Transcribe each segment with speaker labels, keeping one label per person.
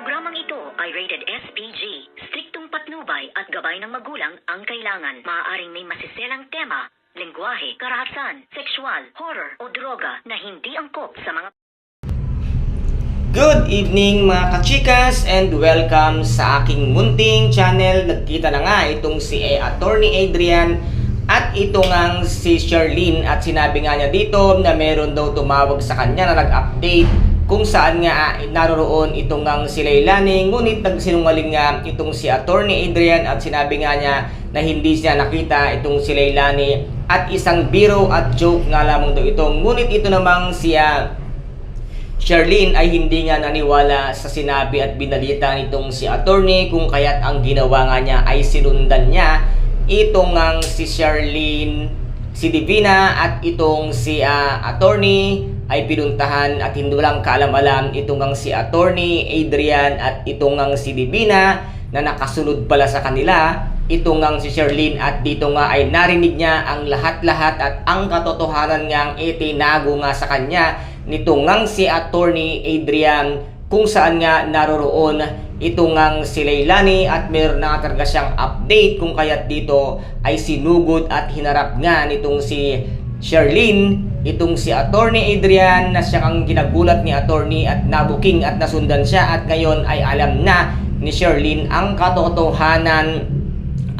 Speaker 1: Programang ito ay rated SPG. Striktong patnubay at gabay ng magulang ang kailangan. Maaaring may masiselang tema, lengguwahe, karahasan, sexual, horror o droga na hindi angkop sa mga
Speaker 2: Good evening mga kachikas and welcome sa aking munting channel. Nagkita na nga itong si eh, Attorney Adrian at ito ngang si Charlene at sinabi nga niya dito na meron daw tumawag sa kanya na nag-update kung saan nga ah, naroroon itong ngang si Leilani ngunit nagsinungaling nga itong si Attorney Adrian at sinabi nga niya na hindi siya nakita itong si Leilani at isang biro at joke nga lamang daw ito. Ngunit ito namang siya Charlene ay hindi nga naniwala sa sinabi at binalita nitong si attorney kung kaya't ang ginawa nga niya ay sinundan niya itong ngang si Charlene, si Divina at itong si ah, attorney ay pinuntahan at hindi lang kaalam-alam itong ngang si attorney Adrian at itong ngang si Divina na nakasunod pala sa kanila. Ito ngang si Charlene at dito nga ay narinig niya ang lahat-lahat at ang katotohanan ngang itinago nga sa kanya nito ngang si attorney Adrian kung saan nga naroroon ito ngang si Leilani at meron na talaga siyang update kung kaya't dito ay sinugod at hinarap nga nitong si Charlene itong si attorney Adrian na siya ang ginagulat ni attorney at nabuking at nasundan siya at ngayon ay alam na ni Charlene ang katotohanan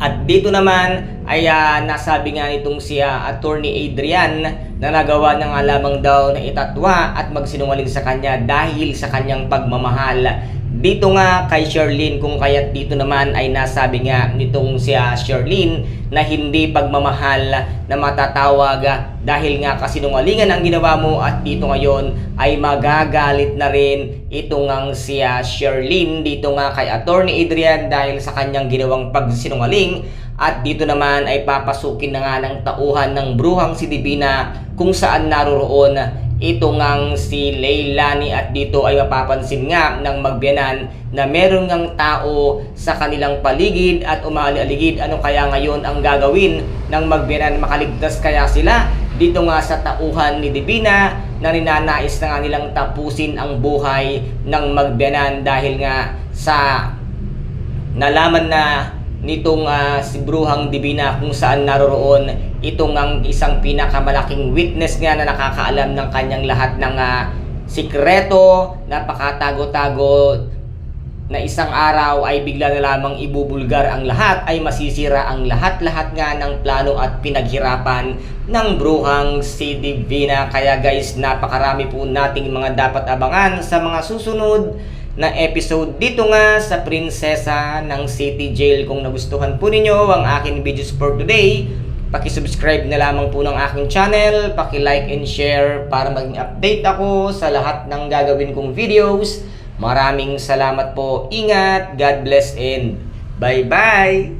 Speaker 2: at dito naman ay ah, nasabi nga nitong si ah, attorney Adrian na nagawa na nga lamang daw na itatwa at magsinungaling sa kanya dahil sa kanyang pagmamahal. Dito nga kay Sherlyn kung kaya't dito naman ay nasabi nga nitong si ah, Sherlyn na hindi pagmamahal na matatawag. Ah, dahil nga kasinungalingan ang ginawa mo at dito ngayon ay magagalit na rin ito ngang si ah, Sherlyn dito nga kay attorney Adrian dahil sa kanyang ginawang pagsinungaling. At dito naman ay papasukin na nga ng tauhan ng bruhang si Divina kung saan naroroon ito ngang si Leilani at dito ay mapapansin nga ng magbiyanan na meron ngang tao sa kanilang paligid at umali-aligid ano kaya ngayon ang gagawin ng magbiyanan? Makaligtas kaya sila dito nga sa tauhan ni Divina na ninanais na nga nilang tapusin ang buhay ng magbiyanan dahil nga sa nalaman na nitong ah, si Bruhang Divina kung saan naroroon itong ang isang pinakamalaking witness nga na nakakaalam ng kanyang lahat ng ah, sikreto, napakatago-tago na isang araw ay bigla na lamang ibubulgar ang lahat ay masisira ang lahat-lahat nga ng plano at pinaghirapan ng bruhang si Divina. Kaya guys, napakarami po nating mga dapat abangan sa mga susunod na episode dito nga sa Prinsesa ng City Jail. Kung nagustuhan po ninyo ang aking videos for today, Paki-subscribe na lamang po ng aking channel, paki-like and share para maging update ako sa lahat ng gagawin kong videos. Maraming salamat po. Ingat, God bless and bye-bye!